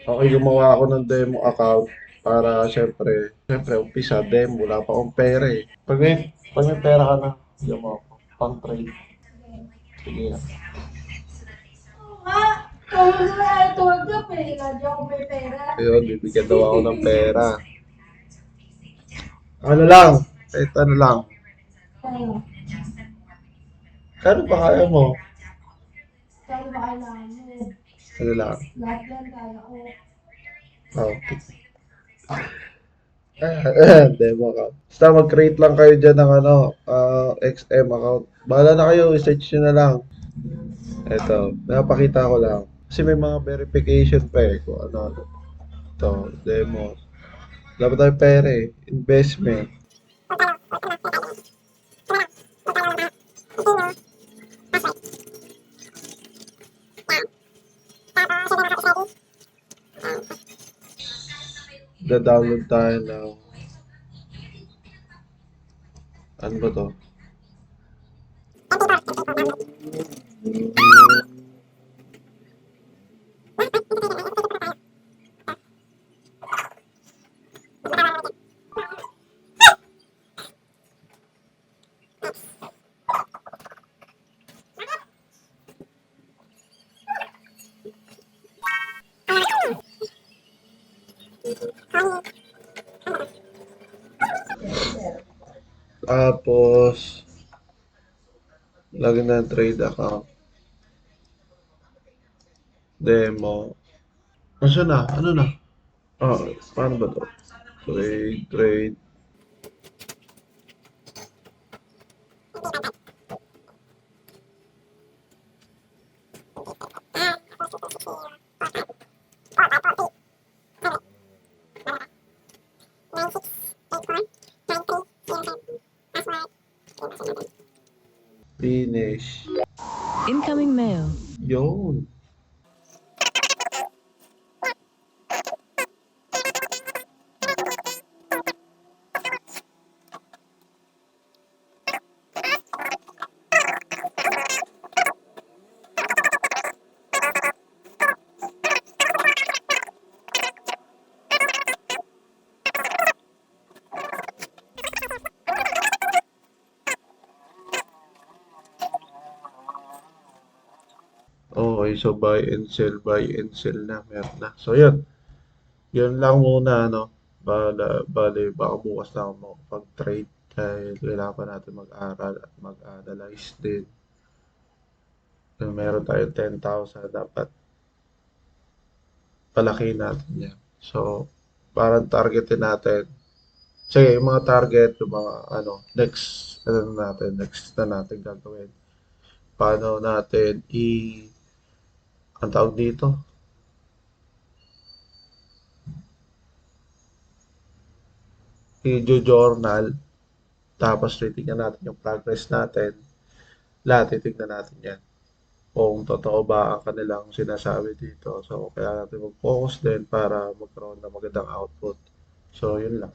Okay, gumawa ako ng demo account para syempre, syempre umpisa demo, wala pa akong pera eh. Pag may, pag may pera ka na, bigyan mo ako, pang trade. Sige. Ah, na tulog ka, pwede ka di ako may pera. Ayun, bibigyan daw ako ng pera. Ano lang, kahit ano lang. Ano? Kano ba kaya mo? Saan ba kailangan mo? Ano lang. Lahat kaya ko. Okay. Ah, demo account. Basta mag-create lang kayo dyan ng ano, ah, XM account. Bahala na kayo, i-search nyo na lang. Ito, napakita ko lang. Kasi may mga verification pa eh, kung ano, ano. Ito, demo. Pa tayo pera eh. Investment. Da-download tayo ng ano ba to? Tapos, lagyan na trade account. Demo. Ano na? Ano na? Oh, paano ba to? Trade, trade. Finish. Incoming mail. Yun. Okay, so buy and sell, buy and sell na, meron na. So, yun. Yun lang muna, no? Bala, bale, baka bukas na ako makapag-trade dahil kailangan pa natin mag-aral at mag-analyze din. Kung meron tayong 10,000, dapat palaki natin yan. So, parang targetin natin. Sige, yung mga target, yung mga ano, next, ano na natin, next na natin gagawin. Paano natin i ang tawag dito? I-journal. Tapos titignan natin yung progress natin. Lahat titignan natin yan. Kung totoo ba ang kanilang sinasabi dito. So, kaya natin mag-focus din para magkaroon ng magandang output. So, yun lang.